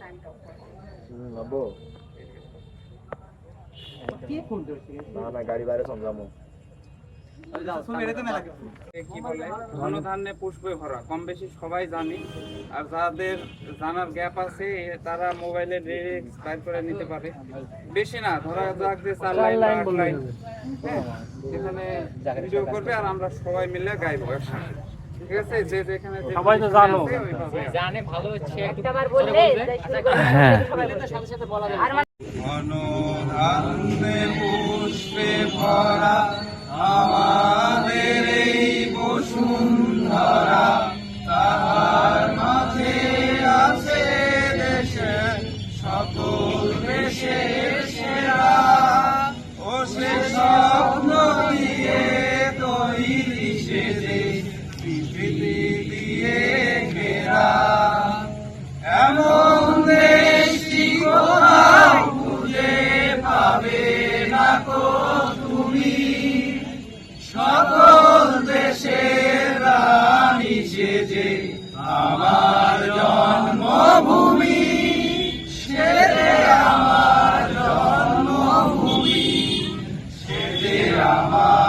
টাইমটা অফার হুম আব্বু। না না গাড়ি বাইরে সমঝামো কি বলে ধনধান্যে পুষ্পে ভরা কম বেশি সবাই জানি। আর যাদের জানার গ্যাপ আছে তারা মোবাইলে টাইপ করে নিতে পারে। বেশি না ধরা যাক যে চার লাইন লাইন। এখানে ভিডিও করবে আর আমরা সবাই মিলে গাইবো একসাথে। সবাই তো জানো। জানে ভালো হচ্ছে একটাবার বললে যাই হ্যাঁ। সাথে সাথে বলা যাবে। আর মানে পুষ্পে ভরা আমাদের এই বসুন্ধরা। তাহার মাঝে আছে দেশে সকল দেশের সেরা। ও সে স্বপ্ন দিয়ে তৈরি সে পৃথিবী দিয়ে ঘেরা এমন পাবে না তুমি সকল দেশের সেজে আমার জন্মভূমি সে আমার জন্মভূমি সেজে আমার